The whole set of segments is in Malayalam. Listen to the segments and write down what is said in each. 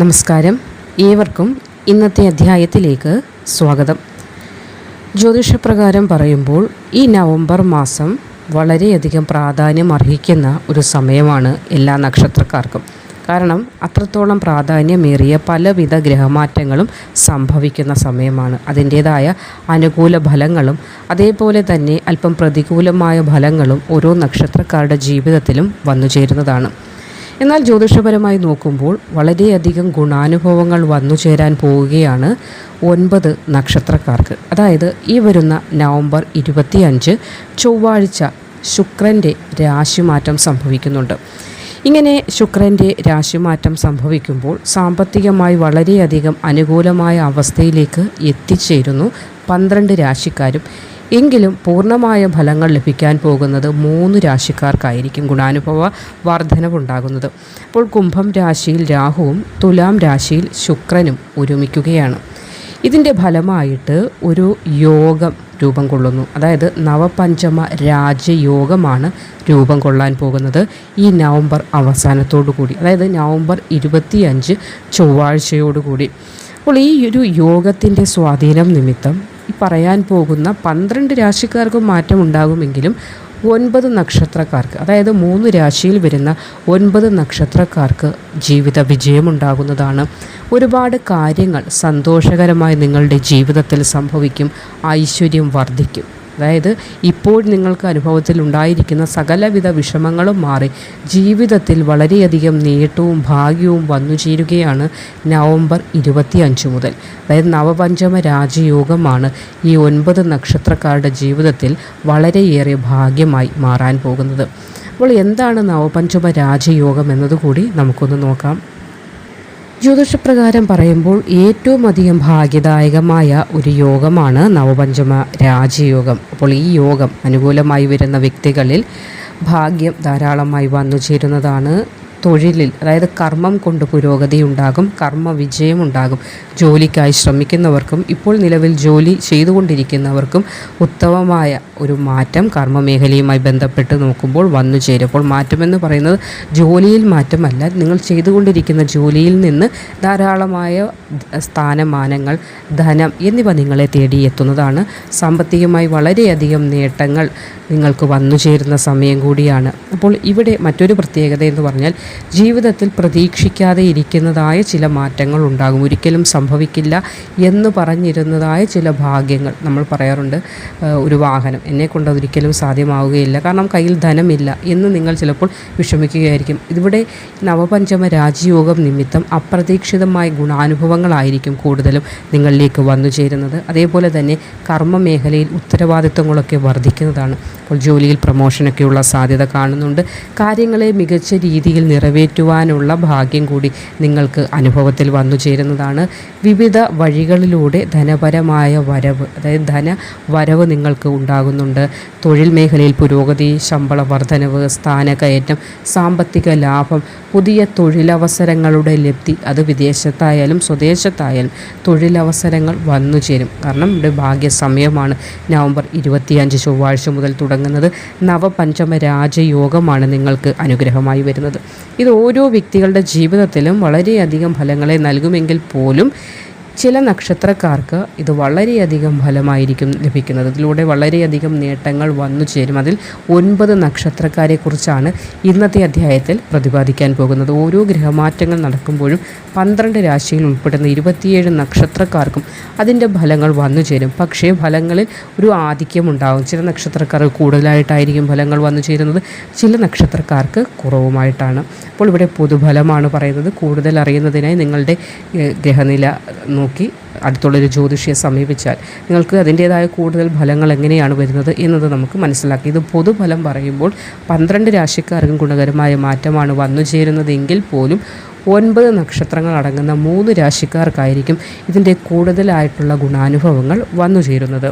നമസ്കാരം. ഏവർക്കും ഇന്നത്തെ അധ്യായത്തിലേക്ക് സ്വാഗതം. ജ്യോതിഷപ്രകാരം പറയുമ്പോൾ ഈ നവംബർ മാസം വളരെയധികം പ്രാധാന്യം അർഹിക്കുന്ന ഒരു സമയമാണ് എല്ലാ നക്ഷത്രക്കാർക്കും. കാരണം അത്രത്തോളം പ്രാധാന്യമേറിയ പലവിധ ഗ്രഹമാറ്റങ്ങളും സംഭവിക്കുന്ന സമയമാണ്. അതിന്റേതായ അനുകൂല ഫലങ്ങളും അതേപോലെ തന്നെ അല്പം പ്രതികൂലമായ ഫലങ്ങളും ഓരോ നക്ഷത്രക്കാരുടെ ജീവിതത്തിലും വന്നു ചേരുന്നതാണ് എന്നാൽ ജ്യോതിഷപരമായി നോക്കുമ്പോൾ വളരെയധികം ഗുണാനുഭവങ്ങൾ വന്നു ചേരാൻ പോവുകയാണ് ഒൻപത് നക്ഷത്രക്കാർക്ക്. അതായത് ഈ വരുന്ന നവംബർ ഇരുപത്തിയഞ്ച് ചൊവ്വാഴ്ച ശുക്രന്റെ രാശിമാറ്റം സംഭവിക്കുന്നുണ്ട്. ഇങ്ങനെ ശുക്രന്റെ രാശിമാറ്റം സംഭവിക്കുമ്പോൾ സാമ്പത്തികമായി വളരെയധികം അനുകൂലമായ അവസ്ഥയിലേക്ക് എത്തിച്ചേരുന്നു പന്ത്രണ്ട് രാശിക്കാരും. എങ്കിലും പൂർണമായ ഫലങ്ങൾ ലഭിക്കാൻ പോകുന്നത് മൂന്ന് രാശിക്കാർക്കായിരിക്കും ഗുണാനുഭവ വർധനവുണ്ടാകുന്നത്. അപ്പോൾ കുംഭം രാശിയിൽ രാഹുവും തുലാം രാശിയിൽ ശുക്രനും ഒരുമിക്കുകയാണ്. ഇതിന്റെ ഫലമായിട്ട് ഒരു യോഗം രൂപം കൊള്ളുന്നു. അതായത് നവപഞ്ചമ രാജയോഗമാണ് രൂപം കൊള്ളാൻ പോകുന്നത്. ഈ നവംബർ അവസാനത്തോടു കൂടി അതായത് നവംബർ ഇരുപത്തിയഞ്ച് ചൊവ്വാഴ്ചയോടുകൂടി അപ്പോൾ ഈ ഒരു യോഗത്തിന്റെ സ്വാധീനം നിമിത്തം പറയാൻ പോകുന്ന പന്ത്രണ്ട് രാശിക്കാർക്കും മാറ്റം ഉണ്ടാകുമെങ്കിലും ഒൻപത് നക്ഷത്രക്കാർക്ക് അതായത് മൂന്ന് രാശിയിൽ വരുന്ന ഒൻപത് നക്ഷത്രക്കാർക്ക് ജീവിത വിജയമുണ്ടാകുന്നതാണ്. ഒരുപാട് കാര്യങ്ങൾ സന്തോഷകരമായി നിങ്ങളുടെ ജീവിതത്തിൽ സംഭവിക്കും ഐശ്വര്യം വർദ്ധിക്കും. അതായത് ഇപ്പോൾ നിങ്ങൾക്ക് അനുഭവത്തിൽ ഉണ്ടായിരിക്കുന്ന സകലവിധ വിഷമങ്ങളും മാറി. ജീവിതത്തിൽ വളരെയധികം നേട്ടവും ഭാഗ്യവും വന്നു ചേരുകയാണ് നവംബർ ഇരുപത്തിയഞ്ച് മുതൽ. അതായത് നവപഞ്ചമ രാജയോഗമാണ് ഈ ഒൻപത് നക്ഷത്രക്കാരുടെ ജീവിതത്തിൽ വളരെയേറെ ഭാഗ്യമായി മാറാൻ പോകുന്നത്. അപ്പോൾ എന്താണ് നവപഞ്ചമ രാജയോഗം എന്നതുകൂടി നമുക്കൊന്ന് നോക്കാം. ജ്യോതിഷപ്രകാരം പറയുമ്പോൾ ഏറ്റവും അധികം ഭാഗ്യദായകമായ ഒരു യോഗമാണ് നവപഞ്ചമ രാജയോഗം. അപ്പോൾ ഈ യോഗം അനുകൂലമായി വരുന്ന വ്യക്തികളിൽ ഭാഗ്യം ധാരാളമായി വന്നു ചേരുന്നതാണ് തൊഴിലിൽ അതായത് കർമ്മം കൊണ്ട് പുരോഗതി ഉണ്ടാകും കർമ്മ വിജയമുണ്ടാകും ജോലിക്കായി ശ്രമിക്കുന്നവർക്കും ഇപ്പോൾ നിലവിൽ ജോലി ചെയ്തുകൊണ്ടിരിക്കുന്നവർക്കും ഉത്തമമായ ഒരു മാറ്റം കർമ്മമേഖലയുമായി ബന്ധപ്പെട്ട് നോക്കുമ്പോൾ വന്നു ചേരും അപ്പോൾ മാറ്റമെന്ന് പറയുന്നത് ജോലിയിൽ മാറ്റമല്ല. നിങ്ങൾ ചെയ്തുകൊണ്ടിരിക്കുന്ന ജോലിയിൽ നിന്ന് ധാരാളമായ സ്ഥാനമാനങ്ങൾ ധനം എന്നിവ നിങ്ങളെ തേടിയെത്തുന്നതാണ്. സാമ്പത്തികമായി വളരെയധികം നേട്ടങ്ങൾ നിങ്ങൾക്ക് വന്നു ചേരുന്ന സമയം കൂടിയാണ്. അപ്പോൾ ഇവിടെ മറ്റൊരു പ്രത്യേകത എന്ന് പറഞ്ഞാൽ ജീവിതത്തിൽ പ്രതീക്ഷിക്കാതെ ഇരിക്കുന്നതായ ചില മാറ്റങ്ങൾ ഉണ്ടാകും. ഒരിക്കലും സംഭവിക്കില്ല എന്ന് പറഞ്ഞിരുന്നതായ ചില ഭാഗ്യങ്ങൾ നമ്മൾ പറയാറുണ്ട്. ഒരു വാഹനം. എന്നെ കൊണ്ട് അതൊരിക്കലും സാധ്യമാവുകയില്ല. കാരണം കയ്യിൽ ധനമില്ല എന്ന് നിങ്ങൾ ചിലപ്പോൾ വിഷമിക്കുകയായിരിക്കും. ഇവിടെ നവപഞ്ചമ രാജയോഗം നിമിത്തം അപ്രതീക്ഷിതമായ ഗുണാനുഭവങ്ങളായിരിക്കും കൂടുതലും നിങ്ങളിലേക്ക് വന്നു ചേരുന്നത്. അതേപോലെ തന്നെ കർമ്മ മേഖലയിൽ ഉത്തരവാദിത്വങ്ങളൊക്കെ വർദ്ധിക്കുന്നതാണ്. അപ്പോൾ ജോലിയിൽ പ്രമോഷനൊക്കെയുള്ള സാധ്യത കാണുന്നുണ്ട്. കാര്യങ്ങളെ മികച്ച രീതിയിൽ നിറവേറ്റുവാനുള്ള ഭാഗ്യം കൂടി നിങ്ങൾക്ക് അനുഭവത്തിൽ വന്നു ചേരുന്നതാണ്. വിവിധ വഴികളിലൂടെ ധനപരമായ വരവ് അതായത് ധന വരവ് നിങ്ങൾക്ക് ഉണ്ടാകുന്നുണ്ട്. തൊഴിൽ മേഖലയിൽ പുരോഗതി ശമ്പള വർധനവ് സ്ഥാനകയറ്റം സാമ്പത്തിക ലാഭം പുതിയ തൊഴിലവസരങ്ങളുടെ ലബ്ധി അത് വിദേശത്തായാലും സ്വദേശത്തായാലും തൊഴിലവസരങ്ങൾ വന്നു ചേരും. കാരണം ഇവിടെ ഭാഗ്യസമയമാണ് നവംബർ ഇരുപത്തിയഞ്ച് ചൊവ്വാഴ്ച മുതൽ തുടങ്ങുന്നത്. നവപഞ്ചമ രാജയോഗമാണ് നിങ്ങൾക്ക് അനുഗ്രഹമായി വരുന്നത്. ഇത് ഓരോ വ്യക്തികളുടെ ജീവിതത്തിലും വളരെയധികം ഫലങ്ങളെ നൽകുമെങ്കിൽ പോലും ചില നക്ഷത്രക്കാർക്ക് ഇത് വളരെയധികം ഫലമായിരിക്കും ലഭിക്കുന്നത്. ഇതിലൂടെ വളരെയധികം നേട്ടങ്ങൾ വന്നു ചേരും. അതിൽ ഒൻപത് നക്ഷത്രക്കാരെക്കുറിച്ചാണ് ഇന്നത്തെ അധ്യായത്തിൽ പ്രതിപാദിക്കാൻ പോകുന്നത്. ഓരോ ഗ്രഹമാറ്റങ്ങൾ നടക്കുമ്പോഴും പന്ത്രണ്ട് രാശിയിൽ ഉൾപ്പെടുന്ന ഇരുപത്തിയേഴ് നക്ഷത്രക്കാർക്കും അതിന്റെ ഫലങ്ങൾ വന്നു ചേരും. പക്ഷേ ഫലങ്ങളിൽ ഒരു ആധിക്യം ഉണ്ടാകും. ചില നക്ഷത്രക്കാർക്ക് കൂടുതലായിട്ടായിരിക്കും ഫലങ്ങൾ വന്നു ചേരുന്നത്. ചില നക്ഷത്രക്കാർക്ക് കുറവുമായിട്ടാണ്. അപ്പോൾ ഇവിടെ പൊതുഫലമാണ് പറയുന്നത്. കൂടുതൽ അറിയുന്നതിനായി നിങ്ങളുടെ ഗ്രഹനില നോക്കി അടുത്തുള്ളൊരു ജ്യോതിഷിയെ സമീപിച്ചാൽ നിങ്ങൾക്ക് അതിന്റേതായ കൂടുതൽ ഫലങ്ങൾ എങ്ങനെയാണ് വരുന്നത് എന്നത് നമുക്ക് മനസ്സിലാക്കി. ഇത് പൊതുഫലം പറയുമ്പോൾ പന്ത്രണ്ട് രാശിക്കാർക്കും ഗുണകരമായ മാറ്റമാണ് വന്നു ചേരുന്നതെങ്കിൽ പോലും ഒൻപത് നക്ഷത്രങ്ങൾ അടങ്ങുന്ന മൂന്ന് രാശിക്കാർക്കായിരിക്കും ഇതിന്റെ കൂടുതലായിട്ടുള്ള ഗുണാനുഭവങ്ങൾ വന്നു ചേരുന്നത്.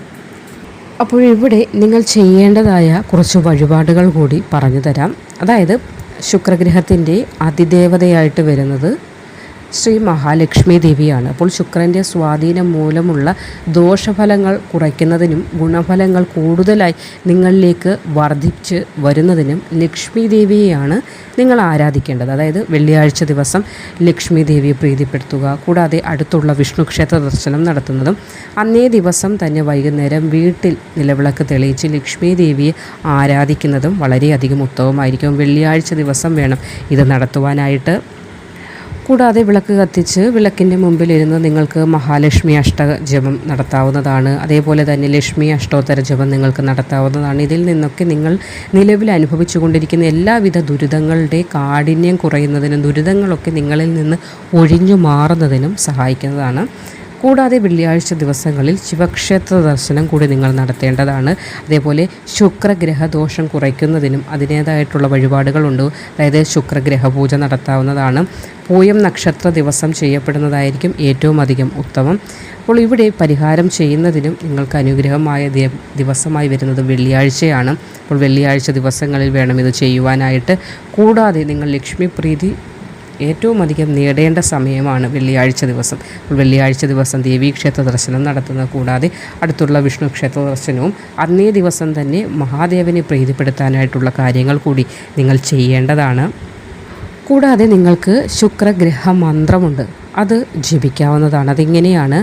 അപ്പോൾ ഇവിടെ നിങ്ങൾ ചെയ്യേണ്ടതായ കുറച്ച് വഴിപാടുകൾ കൂടി പറഞ്ഞു തരാം. അതായത് ശുക്രഗ്രഹത്തിന്റെ അതിദേവതയായിട്ട് വരുന്നത് ശ്രീ മഹാലക്ഷ്മി ദേവിയാണ്. അപ്പോൾ ശുക്രന്റെ സ്വാധീനം മൂലമുള്ള ദോഷഫലങ്ങൾ കുറയ്ക്കുന്നതിനും ഗുണഫലങ്ങൾ കൂടുതലായി നിങ്ങളിലേക്ക് വർദ്ധിച്ച് വരുന്നതിനും ലക്ഷ്മി ദേവിയെയാണ് നിങ്ങൾ ആരാധിക്കേണ്ടത്. അതായത് വെള്ളിയാഴ്ച ദിവസം ലക്ഷ്മി ദേവിയെ പ്രീതിപ്പെടുത്തുക കൂടാതെ അടുത്തുള്ള വിഷ്ണു ക്ഷേത്ര ദർശനം നടത്തുന്നതും അന്നേ ദിവസം തന്നെ വൈകുന്നേരം വീട്ടിൽ നിലവിളക്ക് തെളിയിച്ച് ലക്ഷ്മി ദേവിയെ ആരാധിക്കുന്നതും വളരെയധികം ഉത്തമമായിരിക്കും. വെള്ളിയാഴ്ച ദിവസം വേണം ഇത് നടത്തുവാനായിട്ട്. കൂടാതെ വിളക്ക് കത്തിച്ച് വിളക്കിന്റെ മുമ്പിലിരുന്ന് നിങ്ങൾക്ക് മഹാലക്ഷ്മി അഷ്ട ജപം നടത്താവുന്നതാണ്. അതേപോലെ തന്നെ ലക്ഷ്മി അഷ്ടോത്തര ജപം നിങ്ങൾക്ക് നടത്താവുന്നതാണ്. ഇതിൽ നിന്നൊക്കെ നിങ്ങൾ നിലവിൽ അനുഭവിച്ചു കൊണ്ടിരിക്കുന്ന എല്ലാവിധ ദുരിതങ്ങളുടെ കാഠിന്യം കുറയുന്നതിനും ദുരിതങ്ങളൊക്കെ നിങ്ങളിൽ നിന്ന് ഒഴിഞ്ഞു മാറുന്നതിനും സഹായിക്കുന്നതാണ്. കൂടാതെ വെള്ളിയാഴ്ച ദിവസങ്ങളിൽ ശിവക്ഷേത്ര ദർശനം കൂടി നിങ്ങൾ നടത്തേണ്ടതാണ്. അതേപോലെ ശുക്രഗ്രഹ ദോഷം കുറയ്ക്കുന്നതിനും അതിന്റേതായിട്ടുള്ള വഴിപാടുകളുണ്ട്. അതായത് ശുക്രഗ്രഹ പൂജ നടത്താവുന്നതാണ്. പൂയം നക്ഷത്ര ദിവസം ചെയ്യപ്പെടുന്നതായിരിക്കും ഏറ്റവും അധികം ഉത്തമം. അപ്പോൾ ഇവിടെ പരിഹാരം ചെയ്യുന്നതിനും നിങ്ങൾക്ക് അനുഗ്രഹമായ ദിവസമായി വരുന്നത് വെള്ളിയാഴ്ചയാണ്. അപ്പോൾ വെള്ളിയാഴ്ച ദിവസങ്ങളിൽ വേണം ഇത് ചെയ്യുവാനായിട്ട്. കൂടാതെ നിങ്ങൾ ലക്ഷ്മി പ്രീതി ഏറ്റവും അധികം നേടേണ്ട സമയമാണ് വെള്ളിയാഴ്ച ദിവസം. വെള്ളിയാഴ്ച ദിവസം ദേവീക്ഷേത്ര ദർശനം നടത്തുന്നത് കൂടാതെ അടുത്തുള്ള വിഷ്ണു ക്ഷേത്ര ദർശനവും അന്നേ ദിവസം തന്നെ മഹാദേവനെ പ്രീതിപ്പെടുത്താനായിട്ടുള്ള കാര്യങ്ങൾ കൂടി നിങ്ങൾ ചെയ്യേണ്ടതാണ്. കൂടാതെ നിങ്ങൾക്ക് ശുക്രഗ്രഹ മന്ത്രമുണ്ട്. അത് ജപിക്കാവുന്നതാണ്. അതിങ്ങനെയാണ്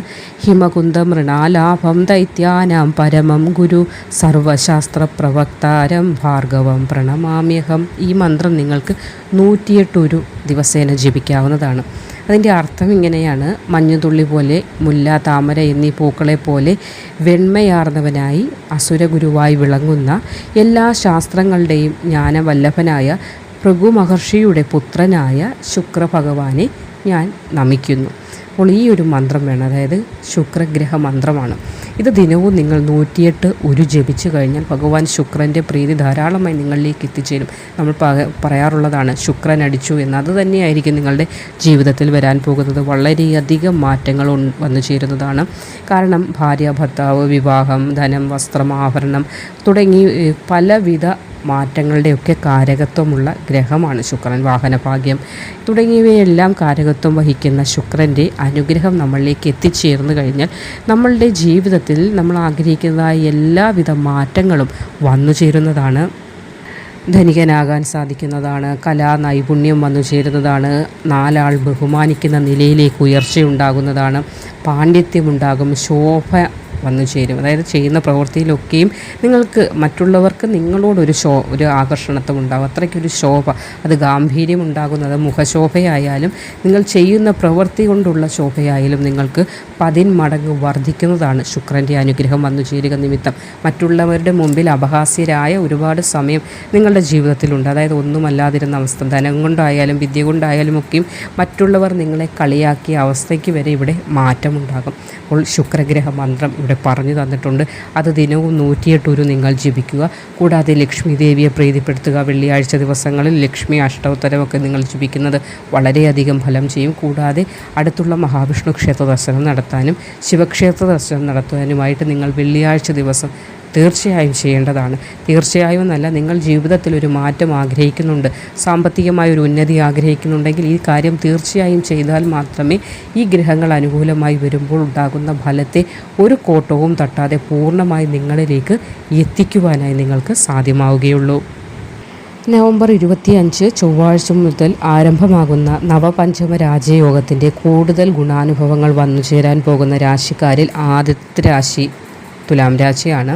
ഹിമകുന്ദ മൃണാലാഭം ദൈത്യാനാം പരമം ഗുരു സർവശാസ്ത്ര പ്രവക്താരം ഭാർഗവം പ്രണമാമ്യഹം. ഈ മന്ത്രം നിങ്ങൾക്ക് നൂറ്റിയെട്ടൊരു ദിവസേന ജപിക്കാവുന്നതാണ്. അതിന്റെ അർത്ഥം ഇങ്ങനെയാണ്. മഞ്ഞുതുള്ളി പോലെ മുല്ല താമര എന്നീ പൂക്കളെ പോലെ വെണ്മയാർന്നവനായി അസുരഗുരുവായി വിളങ്ങുന്ന എല്ലാ ശാസ്ത്രങ്ങളുടെയും ജ്ഞാനവല്ലഭനായ ഭൃഗു മഹർഷിയുടെ പുത്രനായ ശുക്രഭഗവാനെ ഞാൻ നമിക്കുന്നു. അപ്പോൾ ഈ ഒരു മന്ത്രം വേണം. അതായത് ശുക്രഗ്രഹ മന്ത്രമാണ്. ഇത് ദിനവും നിങ്ങൾ നൂറ്റിയെട്ട് ഒരു ജപിച്ചു കഴിഞ്ഞാൽ ഭഗവാൻ ശുക്രന്റെ പ്രീതി ധാരാളമായി നിങ്ങളിലേക്ക് എത്തിച്ചേരും. നമ്മൾ പറയാറുള്ളതാണ് ശുക്രൻ അടിച്ചു എന്ന്. തന്നെയായിരിക്കും നിങ്ങളുടെ ജീവിതത്തിൽ വരാൻ പോകുന്നത്. വളരെയധികം മാറ്റങ്ങൾ വന്നു ചേരുന്നതാണ്. കാരണം ഭാര്യ ഭർത്താവ് വിവാഹം ധനം വസ്ത്രം ആഭരണം തുടങ്ങി പലവിധ മാറ്റങ്ങളുടെയൊക്കെ കാരകത്വമുള്ള ഗ്രഹമാണ് ശുക്രൻ. വാഹനഭാഗ്യം തുടങ്ങിയവയെല്ലാം കാരകത്വം വഹിക്കുന്ന ശുക്രന്റെ അനുഗ്രഹം നമ്മളിലേക്ക് എത്തിച്ചേർന്നു കഴിഞ്ഞാൽ നമ്മളുടെ ജീവിതത്തിൽ നമ്മൾ ആഗ്രഹിക്കുന്നതായ എല്ലാവിധ മാറ്റങ്ങളും വന്നു ചേരുന്നതാണ്. ധനികനാകാൻ സാധിക്കുന്നതാണ് കലാ നൈപുണ്യം വന്നു ചേരുന്നതാണ് നാലാൾ ബഹുമാനിക്കുന്ന നിലയിലേക്ക് ഉയർച്ചയുണ്ടാകുന്നതാണ് പാണ്ഡിത്യമുണ്ടാകും ശോഭ വന്നു ചേരും. അതായത് ചെയ്യുന്ന പ്രവൃത്തിയിലൊക്കെയും നിങ്ങൾക്ക് മറ്റുള്ളവർക്ക് നിങ്ങളോടൊരു ശോ ഒരു ആകർഷണത്വം ഉണ്ടാകും അത്രയ്ക്കൊരു ശോഭ അത് ഗാംഭീര്യം ഉണ്ടാകുന്നത് മുഖശോഭയായാലും നിങ്ങൾ ചെയ്യുന്ന പ്രവൃത്തി കൊണ്ടുള്ള ശോഭയായാലും നിങ്ങൾക്ക് പതിന്മടങ്ങ് വർദ്ധിക്കുന്നതാണ് ശുക്രന്റെ അനുഗ്രഹം വന്നു ചേരുക നിമിത്തം. മറ്റുള്ളവരുടെ മുമ്പിൽ അപഹാസ്യരായ ഒരുപാട് സമയം നിങ്ങളുടെ ജീവിതത്തിലുണ്ട്. അതായത് ഒന്നുമല്ലാതിരുന്ന അവസ്ഥ ധനം കൊണ്ടായാലും വിദ്യ കൊണ്ടായാലും ഒക്കെയും മറ്റുള്ളവർ നിങ്ങളെ കളിയാക്കിയ അവസ്ഥയ്ക്ക് വരെ ഇവിടെ മാറ്റമുണ്ടാകും. അപ്പോൾ ശുക്രഗ്രഹ മന്ത്രം ഇവിടെ പറഞ്ഞു തന്നിട്ടുണ്ട്. അത് ദിനവും നൂറ്റിയെട്ടൂരു നിങ്ങൾ ജപിക്കുക. കൂടാതെ ലക്ഷ്മി ദേവിയെ പ്രീതിപ്പെടുത്തുക. വെള്ളിയാഴ്ച ദിവസങ്ങളിൽ ലക്ഷ്മി അഷ്ടോത്തരമൊക്കെ നിങ്ങൾ ജപിക്കുന്നത് വളരെയധികം ഫലം ചെയ്യും. കൂടാതെ അടുത്തുള്ള മഹാവിഷ്ണു ക്ഷേത്ര ദർശനം നടത്താനും ശിവക്ഷേത്ര ദർശനം നടത്താനുമായിട്ട് നിങ്ങൾ വെള്ളിയാഴ്ച ദിവസം തീർച്ചയായും ചെയ്യേണ്ടതാണ്. തീർച്ചയായും എന്നല്ല നിങ്ങൾ ജീവിതത്തിൽ ഒരു മാറ്റം ആഗ്രഹിക്കുന്നുണ്ട്. സാമ്പത്തികമായ ഒരു ഉന്നതി ആഗ്രഹിക്കുന്നുണ്ടെങ്കിൽ ഈ കാര്യം തീർച്ചയായും ചെയ്താൽ മാത്രമേ ഈ ഗ്രഹങ്ങൾ അനുകൂലമായി വരുമ്പോൾ ഉണ്ടാകുന്ന ഫലത്തെ ഒരു കോട്ടവും തട്ടാതെ പൂർണമായി നിങ്ങളിലേക്ക് എത്തിക്കുവാനായി നിങ്ങൾക്ക് സാധ്യമാവുകയുള്ളൂ. നവംബർ ഇരുപത്തിയഞ്ച് ചൊവ്വാഴ്ച മുതൽ ആരംഭമാകുന്ന നവപഞ്ചമ രാജയോഗത്തിന്റെ കൂടുതൽ ഗുണാനുഭവങ്ങൾ വന്നു ചേരാൻ പോകുന്ന രാശിക്കാരിൽ ആദ്യത്തെ രാശി. തുലാം രാശിയാണ്.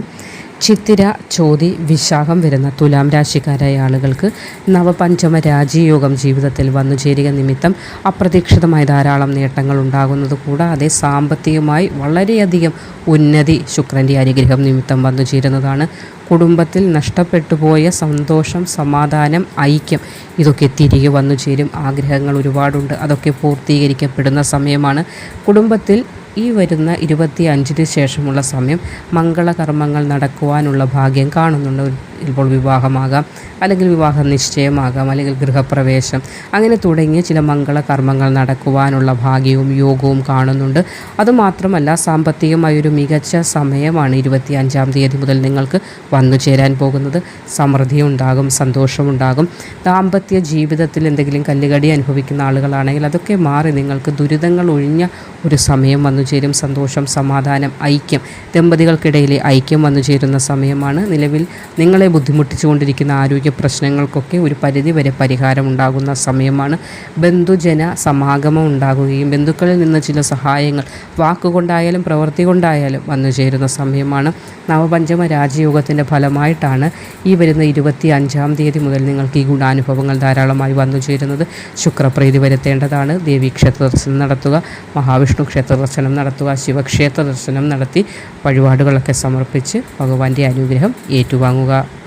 ചിത്തിര ചോതി വിശാഖം വരുന്ന തുലാം രാശിക്കാരായ ആളുകൾക്ക് നവപഞ്ചമ രാജീയോഗം ജീവിതത്തിൽ വന്നു ചേരുക നിമിത്തം അപ്രതീക്ഷിതമായ ധാരാളം നേട്ടങ്ങൾ ഉണ്ടാകുന്നത് കൂടാതെ സാമ്പത്തികമായി വളരെയധികം ഉന്നതി ശുക്രന്റെ അനുഗ്രഹം നിമിത്തം വന്നു ചേരുന്നതാണ്. കുടുംബത്തിൽ നഷ്ടപ്പെട്ടു പോയ സന്തോഷം സമാധാനം ഐക്യം ഇതൊക്കെ തിരികെ വന്നു ചേരും. ആഗ്രഹങ്ങൾ ഒരുപാടുണ്ട്. അതൊക്കെ പൂർത്തീകരിക്കപ്പെടുന്ന സമയമാണ്. കുടുംബത്തിൽ ഈ വരുന്ന ഇരുപത്തി അഞ്ചിന് ശേഷമുള്ള സമയം മംഗളകർമ്മങ്ങൾ നടക്കുവാനുള്ള ഭാഗ്യം കാണുന്നുണ്ട്. ഇപ്പോൾ വിവാഹമാകാം അല്ലെങ്കിൽ വിവാഹ നിശ്ചയമാകാം അല്ലെങ്കിൽ ഗൃഹപ്രവേശം. അങ്ങനെ തുടങ്ങിയ ചില മംഗളകർമ്മങ്ങൾ നടക്കുവാനുള്ള ഭാഗ്യവും യോഗവും കാണുന്നുണ്ട്. അതുമാത്രമല്ല സാമ്പത്തികമായ ഒരു മികച്ച സമയമാണ് ഇരുപത്തി അഞ്ചാം തീയതി മുതൽ നിങ്ങൾക്ക് വന്നു ചേരാൻ പോകുന്നത്. സമൃദ്ധി ഉണ്ടാകും സന്തോഷമുണ്ടാകും. ദാമ്പത്യ ജീവിതത്തിൽ എന്തെങ്കിലും കല്ലുകടി അനുഭവിക്കുന്ന ആളുകളാണെങ്കിൽ അതൊക്കെ മാറി നിങ്ങൾക്ക് ദുരിതങ്ങൾ ഒഴിഞ്ഞ ഒരു സമയം വന്നു ചേരും സന്തോഷം സമാധാനം ഐക്യം. ദമ്പതികൾക്കിടയിലെ ഐക്യം വന്നു ചേരുന്ന സമയമാണ് നിലവിൽ നിങ്ങളെ ബുദ്ധിമുട്ടിച്ചുകൊണ്ടിരിക്കുന്ന ആരോഗ്യ പ്രശ്നങ്ങൾക്കൊക്കെ ഒരു പരിധിവരെ പരിഹാരം ഉണ്ടാകുന്ന സമയമാണ്. ബന്ധുജന സമാഗമം ഉണ്ടാകുകയും ബന്ധുക്കളിൽ നിന്ന് ചില സഹായങ്ങൾ വാക്കുകൊണ്ടായാലും പ്രവൃത്തി കൊണ്ടായാലും വന്നു ചേരുന്ന സമയമാണ്. നവപഞ്ചമ രാജയോഗത്തിന്റെ ഫലമായിട്ടാണ് ഈ വരുന്ന ഇരുപത്തി അഞ്ചാം തീയതി മുതൽ നിങ്ങൾക്ക് ഈ ഗുണാനുഭവങ്ങൾ ധാരാളമായി വന്നു ചേരുന്നത് ശുക്രപ്രീതി വരുത്തേണ്ടതാണ്. ദേവീക്ഷേത്ര ദർശനം നടത്തുക. മഹാവിഷ്ണു ക്ഷേത്ര ദർശനം നടത്തുക ശിവക്ഷേത്ര ദർശനം നടത്തി വഴിപാടുകളൊക്കെ സമർപ്പിച്ച് ഭഗവാന്റെ അനുഗ്രഹം ഏറ്റുവാങ്ങുക.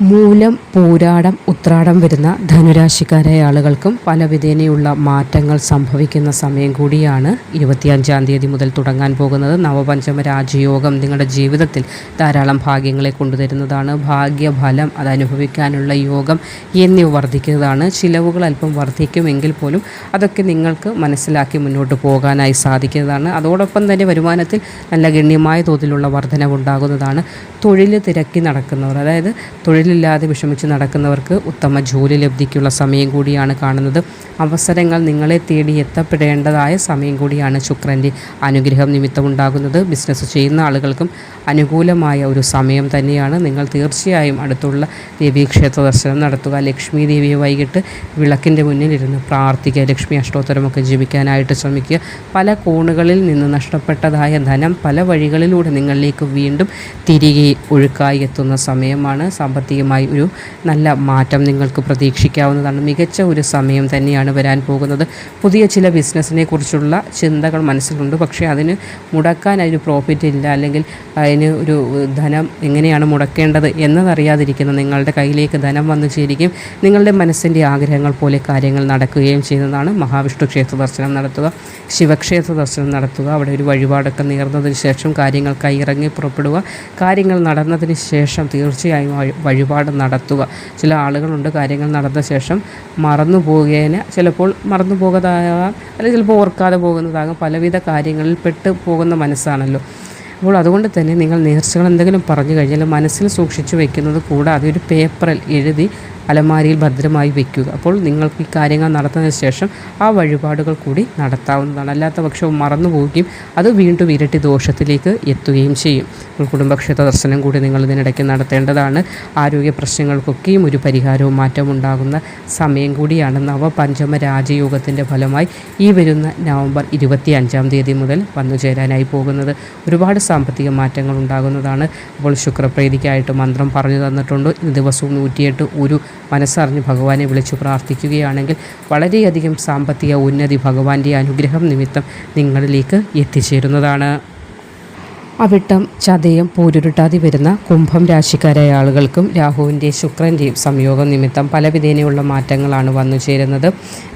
മൂലം പൂരാടം ഉത്രാടം വരുന്ന ധനുരാശിക്കാരായ ആളുകൾക്കും പല വിധേനയുള്ള മാറ്റങ്ങൾ സംഭവിക്കുന്ന സമയം കൂടിയാണ് ഇരുപത്തിയഞ്ചാം തീയതി മുതൽ തുടങ്ങാൻ പോകുന്നത്. നവപഞ്ചമ രാജയോഗം നിങ്ങളുടെ ജീവിതത്തിൽ ധാരാളം ഭാഗ്യങ്ങളെ കൊണ്ടുതരുന്നതാണ്. ഭാഗ്യഫലം അത് അനുഭവിക്കാനുള്ള യോഗം എന്നിവ വർദ്ധിക്കുന്നതാണ്. ചിലവുകൾ അല്പം വർദ്ധിക്കുമെങ്കിൽ പോലും അതൊക്കെ നിങ്ങൾക്ക് മനസ്സിലാക്കി മുന്നോട്ട് പോകാനായി സാധിക്കുന്നതാണ്. അതോടൊപ്പം തന്നെ വരുമാനത്തിൽ നല്ല ഗണ്യമായ തോതിലുള്ള വർധനവുണ്ടാകുന്നതാണ്. തൊഴിൽ തിരക്കി നടക്കുന്നവർ അതായത് തൊഴിലില്ലാതെ വിഷമിച്ച് നടക്കുന്നവർക്ക് ഉത്തമ ജോലി ലബ്ധിക്കുള്ള സമയം കൂടിയാണ് കാണുന്നത്. അവസരങ്ങൾ നിങ്ങളെ തേടി എത്തപ്പെടേണ്ടതായ സമയം കൂടിയാണ് ശുക്രന്റെ അനുഗ്രഹം നിമിത്തമുണ്ടാകുന്നത് ബിസിനസ് ചെയ്യുന്ന ആളുകൾക്കും അനുകൂലമായ ഒരു സമയം തന്നെയാണ്. നിങ്ങൾ തീർച്ചയായും അടുത്തുള്ള ദേവീക്ഷേത്ര ദർശനം നടത്തുക. ലക്ഷ്മി ദേവിയെ വൈകിട്ട് വിളക്കിന്റെ മുന്നിലിരുന്ന് പ്രാർത്ഥിക്കുക. ലക്ഷ്മി അഷ്ടോത്തരമൊക്കെ ജപിക്കാനായിട്ട് ശ്രമിക്കുക. പല കോണുകളിൽ നിന്ന് നഷ്ടപ്പെട്ടതായ ധനം പല വഴികളിലൂടെ നിങ്ങളിലേക്ക് വീണ്ടും തിരികെ ഒഴുക്കായി എത്തുന്ന സമയമാണ്. സാമ്പത്തികമായി ഒരു നല്ല മാറ്റം നിങ്ങൾക്ക് പ്രതീക്ഷിക്കാവുന്നതാണ്. മികച്ച ഒരു സമയം തന്നെയാണ് വരാൻ പോകുന്നത്. പുതിയ ചില ബിസിനസ്സിനെ കുറിച്ചുള്ള ചിന്തകൾ മനസ്സിലുണ്ട്. പക്ഷേ അതിന് മുടക്കാൻ അതിന് പ്രോഫിറ്റ് ഇല്ല. അല്ലെങ്കിൽ അതിന് ഒരു ധനം എങ്ങനെയാണ് മുടക്കേണ്ടത് എന്നതറിയാതിരിക്കുന്ന നിങ്ങളുടെ കയ്യിലേക്ക് ധനം വന്നു ചേരുകയും നിങ്ങളുടെ മനസ്സിന്റെ ആഗ്രഹങ്ങൾ പോലെ കാര്യങ്ങൾ നടക്കുകയും ചെയ്യുന്നതാണ് മഹാവിഷ്ണു ക്ഷേത്ര ദർശനം നടത്തുക ശിവക്ഷേത്ര ദർശനം നടത്തുക. അവിടെ ഒരു വഴിപാടൊക്കെ നേർന്നതിന് ശേഷം കാര്യങ്ങൾ കൈയിറങ്ങി പുറപ്പെടുക. കാര്യങ്ങൾ നടന്നതിന് ശേഷം തീർച്ചയായും വഴിപാട് നടത്തുക. ചില ആളുകളുണ്ട് കാര്യങ്ങൾ നടന്ന ശേഷം മറന്നു പോകേനെ ചിലപ്പോൾ മറന്നു പോകാതാകാം അല്ലെങ്കിൽ ചിലപ്പോൾ ഓർക്കാതെ പോകുന്നതാകാം. പലവിധ കാര്യങ്ങളിൽ പെട്ട് പോകുന്ന മനസ്സാണല്ലോ. അപ്പോൾ അതുകൊണ്ട് തന്നെ നിങ്ങൾ നേർച്ചകൾ എന്തെങ്കിലും പറഞ്ഞു കഴിഞ്ഞാൽ മനസ്സിൽ സൂക്ഷിച്ചു വെക്കുന്നത് കൂടാതെ ഒരു പേപ്പറിൽ എഴുതി അലമാരിയിൽ ഭദ്രമായി വെക്കുക. അപ്പോൾ നിങ്ങൾക്ക് ഈ കാര്യങ്ങൾ നടത്തുന്നതിന് ശേഷം ആ വഴിപാടുകൾ കൂടി നടത്താവുന്നതാണ്. അല്ലാത്ത പക്ഷവും മറന്നു പോവുകയും അത് വീണ്ടും ഇരട്ടി ദോഷത്തിലേക്ക് എത്തുകയും ചെയ്യും. കുടുംബക്ഷേത്ര ദർശനം കൂടി നിങ്ങൾ ഇതിനിടയ്ക്ക് നടത്തേണ്ടതാണ്. ആരോഗ്യ പ്രശ്നങ്ങൾക്കൊക്കെയും ഒരു പരിഹാരവും മാറ്റവും ഉണ്ടാകുന്ന സമയം കൂടിയാണ് നവപഞ്ചമ രാജയോഗത്തിന്റെ ഫലമായി ഈ വരുന്ന നവംബർ ഇരുപത്തി അഞ്ചാം തീയതി മുതൽ വന്നു ചേരാനായി പോകുന്നത്. ഒരുപാട് സാമ്പത്തിക മാറ്റങ്ങൾ ഉണ്ടാകുന്നതാണ്. അപ്പോൾ ശുക്രപ്രീതിക്കായിട്ട് മന്ത്രം പറഞ്ഞു തന്നിട്ടുണ്ട്. ദിവസവും നൂറ്റിയെട്ട് ഒരു മനസ്സറിഞ്ഞ് ഭഗവാനെ വിളിച്ചു പ്രാർത്ഥിക്കുകയാണെങ്കിൽ വളരെയധികം സാമ്പത്തിക ഉന്നതി ഭഗവാന്റെ അനുഗ്രഹം നിമിത്തം നിങ്ങളിലേക്ക് എത്തിച്ചേരുന്നതാണ്. അവിട്ടം ചതയം പൂരുരുട്ടാതി വരുന്ന കുംഭം രാശിക്കാരായ ആളുകൾക്കും രാഹുവിന്റെ ശുക്രന്റെയും സംയോഗം നിമിത്തം പല വിധേനയുള്ള മാറ്റങ്ങളാണ് വന്നു ചേരുന്നത്.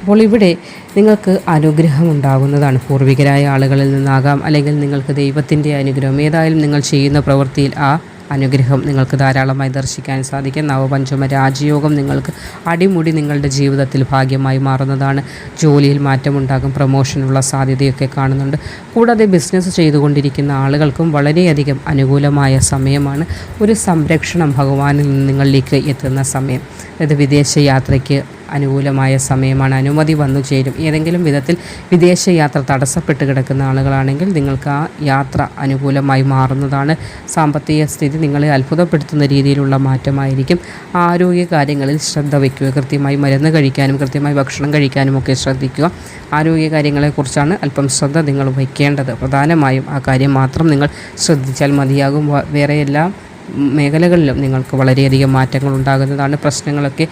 അപ്പോൾ ഇവിടെ നിങ്ങൾക്ക് അനുഗ്രഹം ഉണ്ടാകുന്നതാണ്. പൂർവികരായ ആളുകളിൽ നിന്നാകാം. അല്ലെങ്കിൽ നിങ്ങൾക്ക് ദൈവത്തിന്റെ അനുഗ്രഹം ഏതായാലും നിങ്ങൾ ചെയ്യുന്ന പ്രവൃത്തിയിൽ ആ അനുഗ്രഹം നിങ്ങൾക്ക് ധാരാളമായി ദർശിക്കാൻ സാധിക്കും. നവപഞ്ചമ രാജയോഗം നിങ്ങൾക്ക് അടിമുടി നിങ്ങളുടെ ജീവിതത്തിൽ ഭാഗ്യമായി മാറുന്നതാണ്. ജോലിയിൽ മാറ്റമുണ്ടാകും പ്രൊമോഷനുള്ള സാധ്യതയൊക്കെ കാണുന്നുണ്ട്. കൂടാതെ ബിസിനസ് ചെയ്തുകൊണ്ടിരിക്കുന്ന ആളുകൾക്കും വളരെയധികം അനുകൂലമായ സമയമാണ്. ഒരു സംരക്ഷണം ഭഗവാനിൽ നിന്ന് നിങ്ങളിലേക്ക് എത്തുന്ന സമയം. അതായത് വിദേശ യാത്രയ്ക്ക് അനുകൂലമായ സമയമാണ്. അനുമതി വന്നു ചേരും. ഏതെങ്കിലും വിധത്തിൽ വിദേശ യാത്ര തടസ്സപ്പെട്ട് കിടക്കുന്ന ആളുകളാണെങ്കിൽ നിങ്ങൾക്ക് ആ യാത്ര അനുകൂലമായി മാറുന്നതാണ് സാമ്പത്തിക സ്ഥിതി. നിങ്ങളെ അത്ഭുതപ്പെടുത്തുന്ന രീതിയിലുള്ള മാറ്റമായിരിക്കും. ആരോഗ്യ കാര്യങ്ങളിൽ ശ്രദ്ധ വയ്ക്കുക. കൃത്യമായി മരുന്ന് കഴിക്കാനും കൃത്യമായി ഭക്ഷണം കഴിക്കാനും ഒക്കെ ശ്രദ്ധിക്കുക. ആരോഗ്യ കാര്യങ്ങളെക്കുറിച്ചാണ് അല്പം ശ്രദ്ധ നിങ്ങൾ വയ്ക്കേണ്ടത്. പ്രധാനമായും ആ കാര്യം മാത്രം നിങ്ങൾ ശ്രദ്ധിച്ചാൽ മതിയാകും. വേറെ എല്ലാം മേഖലകളിലും നിങ്ങൾക്ക് വളരെയധികം മാറ്റങ്ങൾ ഉണ്ടാകുന്നതാണ്. പ്രശ്നങ്ങളൊക്കെ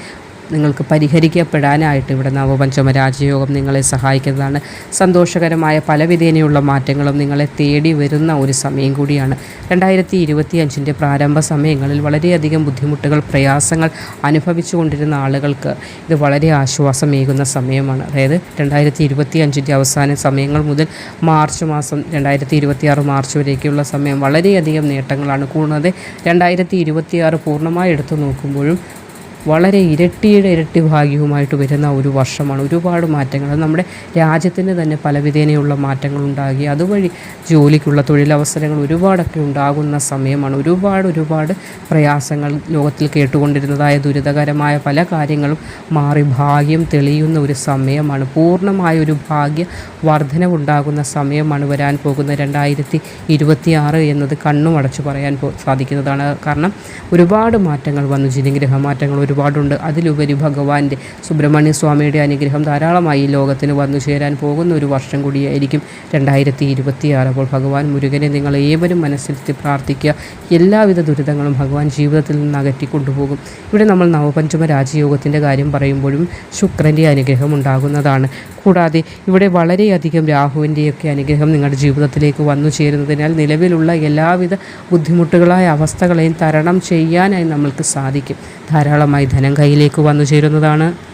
നിങ്ങൾക്ക് പരിഹരിക്കപ്പെടാനായിട്ട് ഇവിടെ നവപഞ്ചമ രാജയോഗം നിങ്ങളെ സഹായിക്കുന്നതാണ്. സന്തോഷകരമായ പലവിധേനയുള്ള മാറ്റങ്ങളും നിങ്ങളെ തേടി വരുന്ന ഒരു സമയം കൂടിയാണ്. രണ്ടായിരത്തി ഇരുപത്തി അഞ്ചിന്റെ പ്രാരംഭ സമയങ്ങളിൽ വളരെയധികം ബുദ്ധിമുട്ടുകൾ പ്രയാസങ്ങൾ അനുഭവിച്ചു കൊണ്ടിരുന്ന ആളുകൾക്ക് ഇത് വളരെ ആശ്വാസമേകുന്ന സമയമാണ്. അതായത് രണ്ടായിരത്തി ഇരുപത്തി അഞ്ചിന്റെ അവസാന സമയങ്ങൾ മുതൽ മാർച്ച് മാസം രണ്ടായിരത്തി ഇരുപത്തി ആറ് മാർച്ച് വരേക്കുള്ള സമയം വളരെയധികം നേട്ടങ്ങളാണ്. കൂടാതെ രണ്ടായിരത്തി ഇരുപത്തിയാറ് പൂർണമായി എടുത്തു നോക്കുമ്പോഴും വളരെ ഇരട്ടിയുടെ ഇരട്ടി ഭാഗ്യവുമായിട്ട് വരുന്ന ഒരു വർഷമാണ്. ഒരുപാട് മാറ്റങ്ങൾ. നമ്മുടെ രാജ്യത്തിന് തന്നെ പലവിധേനയുള്ള മാറ്റങ്ങൾ ഉണ്ടാകി അതുവഴി ജോലിക്കുള്ള തൊഴിലവസരങ്ങൾ ഒരുപാടൊക്കെ ഉണ്ടാകുന്ന സമയമാണ്. ഒരുപാട് ഒരുപാട് പ്രയാസങ്ങൾ ലോകത്തിൽ കേട്ടുകൊണ്ടിരുന്നതായ ദുരിതകരമായ പല കാര്യങ്ങളും മാറി ഭാഗ്യം തെളിയുന്ന ഒരു സമയമാണ്. പൂർണമായ ഒരു ഭാഗ്യ വർധനവുണ്ടാകുന്ന സമയമാണ് വരാൻ പോകുന്ന രണ്ടായിരത്തി ഇരുപത്തിയാറ് എന്നത് കണ്ണുമടച്ചു പറയാൻ സാധിക്കുന്നതാണ്. കാരണം ഒരുപാട് മാറ്റങ്ങൾ വന്നു. ജിനിഗ്രഹ മാറ്റങ്ങൾ ഒരുപാടുണ്ട്. അതിലുപരി ഭഗവാന്റെ സുബ്രഹ്മണ്യ സ്വാമിയുടെ അനുഗ്രഹം ധാരാളമായി ലോകത്തിന് വന്നു ചേരാൻ പോകുന്ന ഒരു വർഷം കൂടിയായിരിക്കും രണ്ടായിരത്തി ഇരുപത്തിയാറ് അപ്പോൾ ഭഗവാൻ മുരുകനെ നിങ്ങൾ ഏവരും മനസ്സിലെത്തി പ്രാർത്ഥിക്കുക. എല്ലാവിധ ദുരിതങ്ങളും ഭഗവാൻ ജീവിതത്തിൽ നിന്ന് അകറ്റി കൊണ്ടുപോകും. ഇവിടെ നമ്മൾ നവപഞ്ചമ രാജയോഗത്തിന്റെ കാര്യം പറയുമ്പോഴും ശുക്രന്റെ അനുഗ്രഹം ഉണ്ടാകുന്നതാണ്. കൂടാതെ ഇവിടെ വളരെയധികം രാഹുവിന്റെയൊക്കെ അനുഗ്രഹം നിങ്ങളുടെ ജീവിതത്തിലേക്ക് വന്നു ചേരുന്നതിനാൽ നിലവിലുള്ള എല്ലാവിധ ബുദ്ധിമുട്ടുകളായ അവസ്ഥകളെയും തരണം ചെയ്യാനായി നമ്മൾക്ക് സാധിക്കും. ധാരാളമായി ധനം കയ്യിലേക്ക് വന്നു ചേരുന്നതാണ്.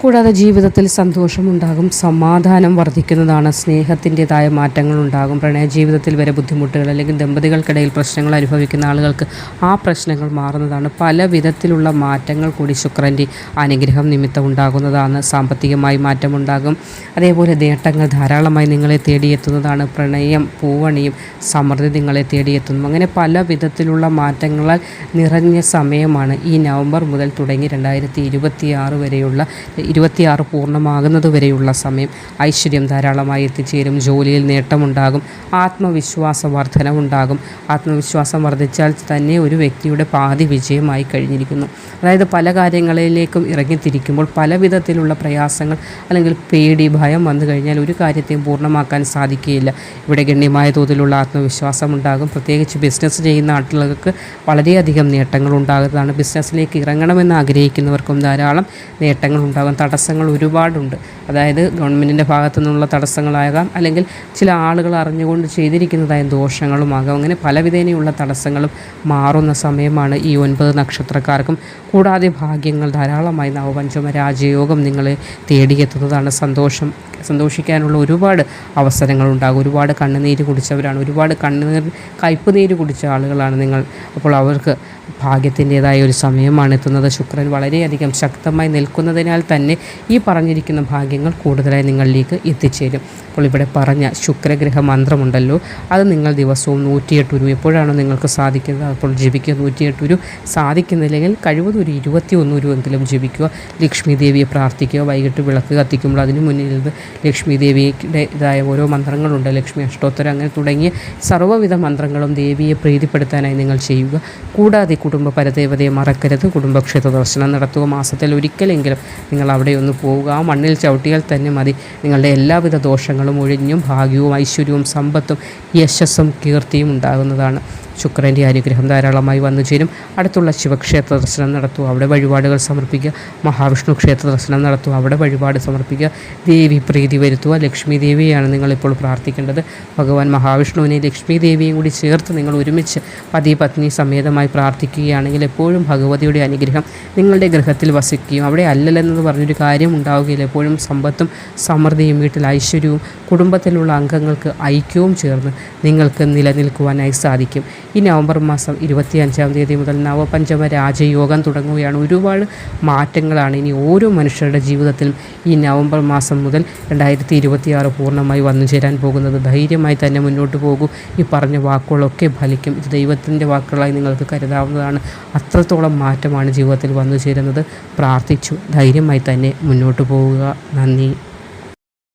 കൂടാതെ ജീവിതത്തിൽ സന്തോഷമുണ്ടാകും സമാധാനം വർദ്ധിക്കുന്നതാണ് സ്നേഹത്തിന്റെതായ മാറ്റങ്ങളുണ്ടാകും. പ്രണയ ജീവിതത്തിൽ വരെ ബുദ്ധിമുട്ടുകൾ അല്ലെങ്കിൽ ദമ്പതികൾക്കിടയിൽ പ്രശ്നങ്ങൾ അനുഭവിക്കുന്ന ആളുകൾക്ക് ആ പ്രശ്നങ്ങൾ മാറുന്നതാണ്. പല വിധത്തിലുള്ള മാറ്റങ്ങൾ കൂടി ശുക്രന്റെ അനുഗ്രഹം നിമിത്തം ഉണ്ടാകുന്നതാണ്. സാമ്പത്തികമായി മാറ്റമുണ്ടാകും. അതേപോലെ നേട്ടങ്ങൾ ധാരാളമായി നിങ്ങളെ തേടിയെത്തുന്നതാണ്. പ്രണയം പൂവണിയും സമൃദ്ധി നിങ്ങളെ തേടിയെത്തുന്നു. അങ്ങനെ പല വിധത്തിലുള്ള മാറ്റങ്ങളാൽ നിറഞ്ഞ സമയമാണ് ഈ നവംബർ മുതൽ തുടങ്ങി രണ്ടായിരത്തി വരെയുള്ള ഇരുപത്തിയാറ് പൂർണമാകുന്നതുവരെയുള്ള സമയം ഐശ്വര്യം ധാരാളമായി എത്തിച്ചേരും. ജോലിയിൽ നേട്ടമുണ്ടാകും. ആത്മവിശ്വാസ വർധനമുണ്ടാകും ആത്മവിശ്വാസം വർദ്ധിച്ചാൽ തന്നെ ഒരു വ്യക്തിയുടെ പാതി വിജയമായി കഴിഞ്ഞിരിക്കുന്നു. അതായത് പല കാര്യങ്ങളിലേക്കും ഇറങ്ങിത്തിരിക്കുമ്പോൾ പല വിധത്തിലുള്ള പ്രയാസങ്ങൾ അല്ലെങ്കിൽ പേടി ഭയം വന്നു കഴിഞ്ഞാൽ ഒരു കാര്യത്തെയും പൂർണമാക്കാൻ സാധിക്കുകയില്ല. ഇവിടെ ഗണ്യമായ തോതിലുള്ള ആത്മവിശ്വാസം ഉണ്ടാകും. പ്രത്യേകിച്ച് ബിസിനസ് ചെയ്യുന്ന ആളുകൾക്ക് വളരെയധികം നേട്ടങ്ങൾ ഉണ്ടാകുന്നതാണ് ബിസിനസ്സിലേക്ക് ഇറങ്ങണമെന്ന് ആഗ്രഹിക്കുന്നവർക്കും ധാരാളം നേട്ടങ്ങൾ ഉണ്ടാകും തടസ്സങ്ങൾ ഒരുപാടുണ്ട്. അതായത് ഗവൺമെന്റിന്റെ ഭാഗത്തു നിന്നുള്ള തടസ്സങ്ങളാകാം അല്ലെങ്കിൽ ചില ആളുകൾ അറിഞ്ഞുകൊണ്ട് ചെയ്തിരിക്കുന്നതായ ദോഷങ്ങളുമാകാം. അങ്ങനെ പലവിധേനയുള്ള തടസ്സങ്ങളും മാറുന്ന സമയമാണ് ഈ ഒൻപത് നക്ഷത്രക്കാർക്കും. കൂടാതെ ഭാഗ്യങ്ങൾ ധാരാളമായി നവപഞ്ചമ രാജയോഗം നിങ്ങളെ തേടിയെത്തുന്നതാണ്. സന്തോഷം സന്തോഷിക്കാനുള്ള ഒരുപാട് അവസരങ്ങളുണ്ടാകും ഒരുപാട് കണ്ണുനീര് കുടിച്ചവരാണ്. ഒരുപാട് കണ്ണുനീർ കയ്പ് നീര് കുടിച്ച ആളുകളാണ് നിങ്ങൾ. അപ്പോൾ അവർക്ക് ഭാഗ്യത്തിന്റെതായ ഒരു സമയമാണ് എത്തുന്നത്. ശുക്രൻ വളരെയധികം ശക്തമായി നിൽക്കുന്നതിനാൽ തന്നെ ഈ പറഞ്ഞിരിക്കുന്ന ഭാഗ്യങ്ങൾ കൂടുതലായി നിങ്ങളിലേക്ക് എത്തിച്ചേരും. അപ്പോൾ ഇവിടെ പറഞ്ഞ ശുക്രഗ്രഹ മന്ത്രമുണ്ടല്ലോ. അത് നിങ്ങൾ ദിവസവും നൂറ്റിയെട്ട് ഉരു. എപ്പോഴാണോ നിങ്ങൾക്ക് സാധിക്കുന്നത് അപ്പോൾ ജപിക്കുക. നൂറ്റിയെട്ട് ഉരു സാധിക്കുന്നില്ലെങ്കിൽ കഴിവതും ഒരു ഇരുപത്തി ഒന്ന് ഉരുവെങ്കിലും ജപിക്കുക. ലക്ഷ്മി ദേവിയെ പ്രാർത്ഥിക്കുക. വൈകിട്ട് വിളക്ക് കത്തിക്കുമ്പോൾ അതിന് മുന്നിൽ നിന്ന് ലക്ഷ്മി ദേവിയുടെ ഇതായ ഓരോ മന്ത്രങ്ങളുണ്ട്. ലക്ഷ്മി അഷ്ടോത്തരം അങ്ങനെ തുടങ്ങിയ സർവവിധ മന്ത്രങ്ങളും ദേവിയെ പ്രീതിപ്പെടുത്താനായി നിങ്ങൾ ചെയ്യുക. കൂടാതെ കുടുംബ പരദേവതയെ മറക്കരുത്. കുടുംബക്ഷേത്ര ദർശനം നടത്തുക മാസത്തിൽ ഒരിക്കലെങ്കിലും. നിങ്ങൾ അവിടെ ഒന്ന് പോവുക. ആ മണ്ണിൽ ചവിട്ടിയാൽ തന്നെ മതി. നിങ്ങളുടെ എല്ലാവിധ ദോഷങ്ങളും ഒഴിഞ്ഞും ഭാഗ്യവും ഐശ്വര്യവും സമ്പത്തും യശസ്സും കീർത്തിയും ഉണ്ടാകുന്നതാണ്. ശുക്രന്റെ അനുഗ്രഹം ധാരാളമായി വന്നു ചേരും. അടുത്തുള്ള ശിവക്ഷേത്ര ദർശനം നടത്തുക അവിടെ വഴിപാടുകൾ സമർപ്പിക്കുക. മഹാവിഷ്ണു ക്ഷേത്ര ദർശനം നടത്തുക അവിടെ വഴിപാട് സമർപ്പിക്കുക. ദേവി പ്രീതി വരുത്തുക ലക്ഷ്മി ദേവിയാണ് നിങ്ങളിപ്പോൾ പ്രാർത്ഥിക്കേണ്ടത്. ഭഗവാൻ മഹാവിഷ്ണുവിനെ ലക്ഷ്മി ദേവിയും കൂടി ചേർത്ത് നിങ്ങൾ ഒരുമിച്ച് പതി പത്നി സമേതമായി പ്രാർത്ഥിക്കുകയാണെങ്കിൽ എപ്പോഴും ഭഗവതിയുടെ അനുഗ്രഹം നിങ്ങളുടെ ഗ്രഹത്തിൽ വസിക്കുകയും അവിടെ അല്ലല്ലെന്നത് പറഞ്ഞൊരു കാര്യം ഉണ്ടാവുകയില്ല. എപ്പോഴും സമ്പത്തും സമൃദ്ധിയും വീട്ടിൽ ഐശ്വര്യവും കുടുംബത്തിലുള്ള അംഗങ്ങൾക്ക് ഐക്യവും ചേർന്ന് നിങ്ങൾക്ക് നിലനിൽക്കുവാനായി സാധിക്കും. ഈ നവംബർ മാസം ഇരുപത്തിയഞ്ചാം തീയതി മുതൽ നവപഞ്ചമ രാജയോഗം തുടങ്ങുകയാണ്. ഒരുപാട് മാറ്റങ്ങളാണ് ഇനി ഓരോ മനുഷ്യരുടെ ജീവിതത്തിലും ഈ നവംബർ മാസം മുതൽ രണ്ടായിരത്തി ഇരുപത്തിയാറ് പൂർണമായി വന്നു ചേരാൻ പോകുന്നത്. ധൈര്യമായി തന്നെ മുന്നോട്ട് പോകൂ. ഈ പറഞ്ഞ വാക്കുകളൊക്കെ ഫലിക്കും. ഇത് ദൈവത്തിന്റെ വാക്കുകളായി നിങ്ങൾക്ക് കരുതാവുന്നതാണ്. അത്രത്തോളം മാറ്റമാണ് ജീവിതത്തിൽ വന്നു ചേരുന്നത്. പ്രാർത്ഥിച്ചു. ധൈര്യമായി തന്നെ മുന്നോട്ട് പോവുക. നന്ദി.